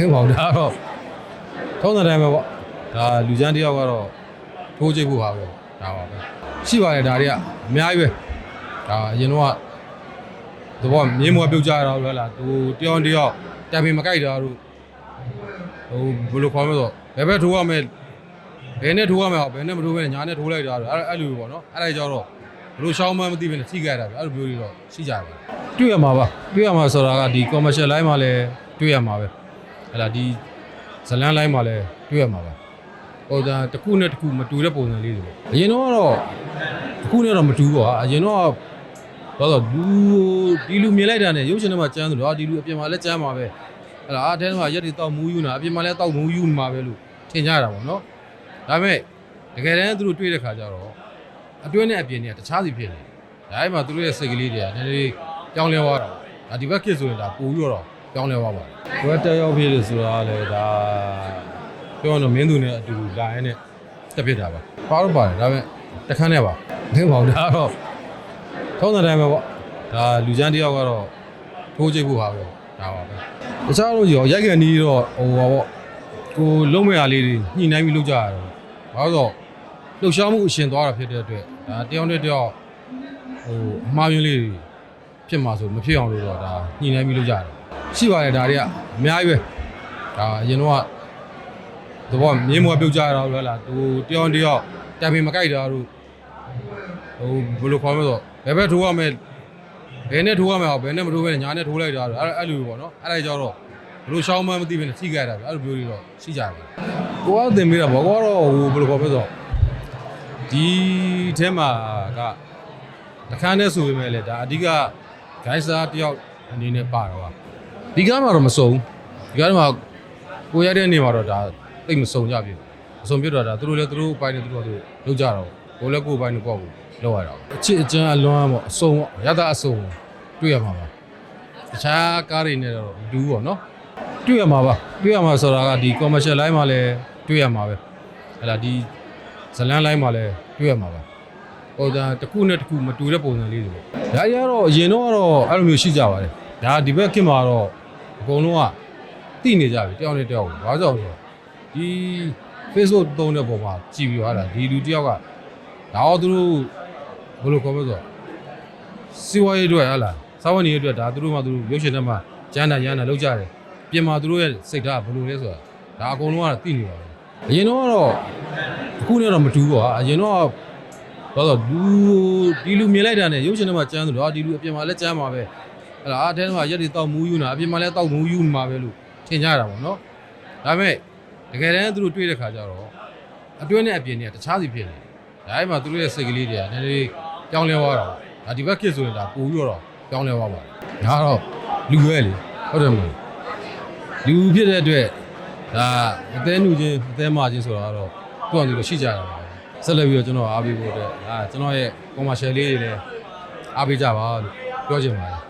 ခင်ဗျာဒါတော့ထုံးတဲ့တိုင်းပဲပေါ့ဒါလူချမ်းတယောက်ကတော့ထိုးကြည့်ဖို့ပါပဲဒါပါပဲရှိပါတယ်ဒါတွေကအများကြီးပဲဒါအရင်တော့ကသဘောမြင်းမွားပြုတ်ကြရတာလို့ဟဲ့လားသူတယောက်တယောက်တံပင်မကြိုက်တာတို့ဟိုဘယ်လိုခေါ်မလဲဆိုဘယ်ဘက်ထိုးရမလဲဘယ်နဲ့ထိုးရမလဲဘယ်နဲ့မထိုးဘဲညာနဲ့ထိုးလိုက်တာတို့အဲ့အဲ့လိုပေါ့နော်အဲ့ဒါကြတော့ဘယ်လိုရှောင်းမှန်းမသိဘဲနဲ့ထိကြရတာပဲအဲ့လိုမျိုးတွေတော့ရှိကြပါတယ်တွေ့ရမှာပါတွေ့ရမှာဆိုတာကဒီ commercial line မှာလည်းတွေ့ရမှာပဲ ဟဲ့လားဒီဇလန်း line မှာလည်းတွေ့ရမှာပါဟိုဒါတစ်ခုနဲ့တစ်ခုမတူတဲ့ပုံစံလေးတွေပေါ့အရင်တော့ကတော့တစ်ခုနဲ့တော့မတူပါအရင်တော့တော့တော့လူဒီလူမြင်လိုက်တာနဲ့ရုပ်ရှင်ထဲမှာကျမ်းသလိုအာဒီလူအပြင်မှာလည်းကျမ်းပါပဲဟဲ့လားအားထဲမှာရက်တွေတောက်မူးယူနေတာအပြင်မှာလည်းတောက်မူးယူနေမှာပဲလို့ထင်ကြတာပေါ့နော်ဒါပေမဲ့တကယ်တမ်းသူတို့တွေ့တဲ့ခါကျတော့အတွင်းနဲ့အပြင်နဲ့တခြားစီဖြစ်နေတယ်ဒါပေမဲ့သူတို့ရဲ့စိတ်ကလေးတွေကနည်းနည်းကြောင်းလဲသွားတာဒါဒီဘက်ခစ်ဆိုရင်ဒါပို့ပြီးတော့ ကြောင်းလဲသွားပါတယ်ဘယ်တက်ရောက်ဖြစ်လို့ဆိုတာကလည်းဒါပြောရတော့မင်းသူနဲ့အတူတူလာရင်နဲ့တက်ဖြစ်တာပါပါတော့ပါတယ်ဒါပေမဲ့တခန်းနဲ့ပါခင်ဗျာဒါတော့ထုံးတဲ့တိုင်းပဲပေါ့ဒါလူချမ်းတယောက်ကတော့ထိုးကြည့်ဖို့ပါပဲဒါပါပဲတခြားလို့ရောရိုက်ကန်နီးတော့ဟိုပါပေါ့ကိုလုံးမဲ့အားလေးတွေညှိနှိုင်းပြီးလုပ်ကြရတော့ဘာလို့တော့လှုပ်ရှားမှုအရှင်သွားတာဖြစ်တဲ့အတွက်ဒါတယောက်နဲ့တယောက်ဟိုအမှားယွင်းလေးတွေ ဖြစ်မှာဆိုမဖြစ်အောင်လို့တော့ဒါညှိနှိုင်းပြီးလုပ်ကြတယ်ရှိပါတယ်ဒါတွေကအများကြီးပဲဒါအရင်တော့ကသဘောမြင်းမွားပြုတ်ကြရတာလို့ဟဲ့လားသူတယောက်နဲ့တယောက်တံပင်မကြိုက်တာတို့ဟိုဘယ်လိုခေါ်မလဲဆိုဘယ်ဘက်ထိုးရမလဲဘယ်နဲ့ထိုးရမလဲဘယ်နဲ့မထိုးဘဲညာနဲ့ထိုးလိုက်တာတို့အဲ့အဲ့လိုပေါ့နော်အဲ့ဒါကြတော့ဘယ်လိုရှောင်းမှန်းမသိဘဲနဲ့ထိကြရတာပဲအဲ့လိုမျိုးတွေတော့ရှိကြတယ်ကိုကသင်ပေးတာဘောကတော့ဟိုဘယ်လိုခေါ်မလဲဆိုဒီထဲမှာကတခန်းနဲ့ဆိုပေမဲ့လေဒါအဓိက ဂိုင်းစာတယောက်အနေနဲ့ပါတော့ဒီကားမှာတော့မစုံဒီကားမှာကိုရတဲ့နေမှာတော့ဒါတိတ်မစုံကြပြီမစုံပြတော့ဒါသူတို့လည်းသူတို့ဘိုင်းနဲ့သူတို့ကသူလုပ်ကြတော့ကိုလည်းကိုယ်ဘိုင်းနဲ့ကိုယ့်ကိုလောက်ရတာအချစ်အကျန်းအလွမ်းပေါ့အစုံပေါ့ရတာအစုံတွေ့ရမှာပါတခြားကားတွေနဲ့တော့မတူဘူးပေါ့နော်တွေ့ရမှာပါတွေ့ရမှာဆိုတာကဒီ commercial line မှာလည်းတွေ့ရမှာပဲဟဲ့လားဒီဇလန်း line မှာလည်းတွေ့ရမှာပါ ဟိုဒါတစ်ခုနဲ့တစ်ခုမတူတဲ့ပုံစံလေးတွေပေါ့ဒါကြီးကတော့အရင်တော့ကတော့အဲ့လိုမျိုးရှိကြပါတယ်ဒါဒီဘက်ခင်မှာတော့အကုန်လုံးကတိနေကြပြီတယောက်နဲ့တယောက်ဘာကြောင့်လဲဆိုတော့ဒီ Facebook သုံးတဲ့ပုံမှာကြည်ပြီးသွားတာဒီလူတယောက်ကဒါတော့သူတို့ဘယ်လိုခေါ်မလဲဆိုတော့စီဝါရေးအတွက်ဟာလားစာဝန်ကြီးအတွက်ဒါသူတို့မှသူတို့ရုပ်ရှင်ထဲမှာကျန်းတာရမ်းတာလောက်ကြတယ်ပြင်မှာသူတို့ရဲ့စိတ်ဓာတ်ကဘယ်လိုလဲဆိုတာဒါအကုန်လုံးကတော့သိနေပါဘူးအရင်တော့ကတော့အခုနဲ့တော့မတူပါအရင်တော့ တော့တော့လူဒီလူမြင်လိုက်တာနဲ့ရုပ်ရှင်ထဲမှာကျန်းသလိုဟာဒီလူအပြင်မှာလည်းကျန်းပါပဲဟဲ့လားအားထဲမှာရက်တွေတောက်မူးယူနေတာအပြင်မှာလည်းတောက်မူးယူနေမှာပဲလို့ထင်ကြတာပေါ့နော်ဒါပေမဲ့တကယ်တမ်းသူတို့တွေ့တဲ့ခါကျတော့အတွင်းနဲ့အပြင်နဲ့တခြားစီဖြစ်နေတယ်ဒါပေမဲ့သူတို့ရဲ့စိတ်ကလေးတွေကနည်းနည်းကြောင်းလဲသွားတာပေါ့ဒါဒီဘက်ခစ်ဆိုရင်ဒါပို့ပြီးတော့ကြောင်းလဲသွားပါတယ်ဒါကတော့လူပဲလေဟုတ်တယ်မဟုတ်လူဖြစ်တဲ့အတွက်ဒါအသေးနူချင်းအသေးမချင်းဆိုတာကတော့သူ့အောင်သူတို့ရှိကြတာပါ ဆက်လက်ပြီးတော့ကျွန်တော်အားပေးဖို့အတွက်ဒါကျွန်တော်ရဲ့ commercial လေးတွေလည်းအားပေးကြပါလို့ပြောချင်ပါတယ်